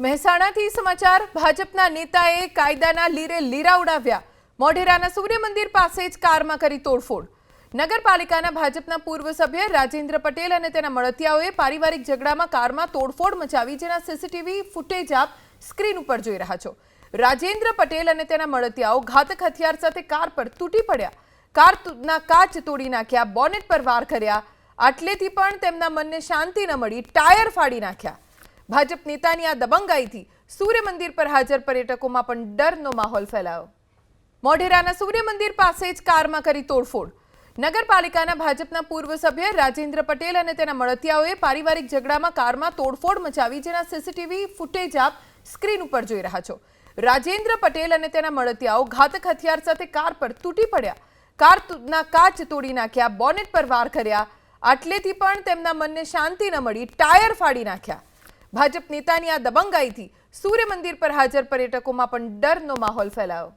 મહેસાણાથી સમાચાર, ભાજપના નેતાએ કાયદાના લીરે લીરા ઉડાવ્યા. મોઢેરાના સૂર્ય મંદિર પાસે જ કારમાં કરી તોડફોડ. નગરપાલિકાના ભાજપના પૂર્વ સભ્ય રાજેન્દ્ર પટેલ અને તેના મળતિયાઓએ પારિવારિક ઝઘડામાં કારમાં તોડફોડ મચાવી, જેના સીસીટીવી ફૂટેજ આપ સ્ક્રીન ઉપર જોઈ રહ્યા છો. રાજેન્દ્ર પટેલ અને તેના મળતિયાઓ ઘાતક હથિયાર સાથે કાર પર તૂટી પડ્યા. કારના કાચ તોડી નાખ્યા, બોનેટ પર વાર કર્યા. આટલેથી પણ તેમના મનને શાંતિ ન મળી, ટાયર ફાડી નાખ્યા. ભાજપ નેતાની આ દબંગાઈથી સૂર્ય મંદિર પર હાજર પર્યટકોમાં પણ ડરનો માહોલ ફેલાયો. મોઢેરાના સૂર્ય મંદિર પાસે જ કારમાં કરી તોડફોડ. નગરપાલિકાના ભાજપના પૂર્વ સભ્ય રાજેન્દ્ર પટેલ અને તેના મળતિયાઓએ પારિવારિક ઝઘડામાં કારમાં તોડફોડ મચાવી જેના સીસીટીવી ફૂટેજ આપ સ્ક્રીન ઉપર જોઈ રહ્યા છો. રાજેન્દ્ર પટેલ અને તેના મળતિયાઓ ઘાતક હથિયાર સાથે કાર પર તૂટી પડ્યા. કારના કાચ તોડી નાખ્યા, બોનેટ પર વાર કર્યા. આટલેથી પણ તેમના મનને શાંતિ ન મળી, ટાયર ફાડી નાખ્યા. ભાજપ નેતાની આ દબંગાઈથી સૂર્ય મંદિર પર હાજર પર્યટકોમાં પણ ડરનો માહોલ ફેલાયો.